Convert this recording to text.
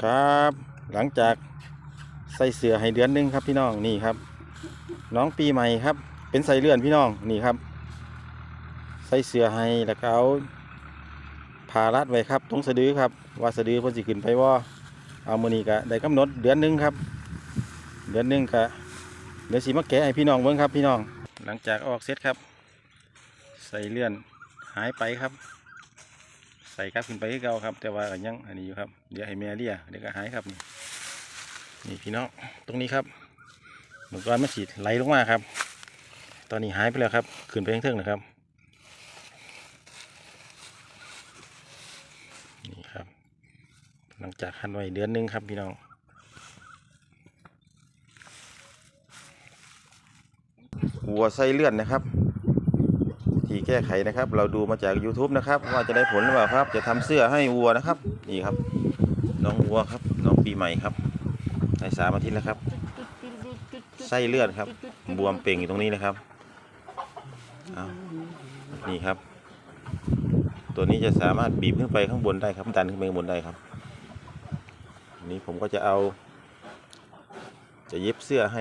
ครับ หลังจากใส่เสือให้เดือนหนึงครับพี่น้องนี่ครับ น้องปีใหม่ครับ เป็นใส่เลื่อนพี่น้องนี่ครับ ใส่เสือให้แล้วก็เอาผ่ารัดไว้ครับตรงสะดือครับ ว่าสะดือเพิ่นสิขึ้นไปว่าเอามือนี้ก็ได้กำหนดเดือนหนึงครับ เดือนหนึงก็เดี๋ยวสิมาแกะให้พี่น้องเบิ่งครับพี่น้อง หลังจากออกเสร็จครับ ใส่เลื่อนหายไปครับ ใส่กลับขึ้นไปคือเก่าครับ แต่ว่าก็ยังอันนี้อยู่ครับเดี๋ยวให้แม่เลียเดี๋ยวก็หายครับนี่นี่พี่น้องตรงนี้ครับเมื่อก่อนมันฉีดไหลลงมาครับ ตอนนี้หายไปแล้วครับ ขึ้นไปข้างเทิงนะครับนี่ครับ หลังจากคันไว้เดือนหนึงครับพี่น้องวัวไส้เลื่อนนะครับ ที่แก้ไขนะครับ เราดูมาจาก YouTube นะครับ ว่าจะได้ผลหรือเปล่าครับ จะทำเสื้อให้วัวนะครับ นี่ครับ น้องวัวครับ น้องปีใหม่ครับได้สามอาทิตย์แล้วครับ ไส้เลือดครับ บวมเป่งอยู่ตรงนี้นะครับนี่ครับ ตัวนี้จะสามารถบีบขึ้นไปข้างบนได้ครับ ดันขึ้นไปข้างบนได้ครับ นี้ผมก็จะเอา จะเย็บเสื้อให้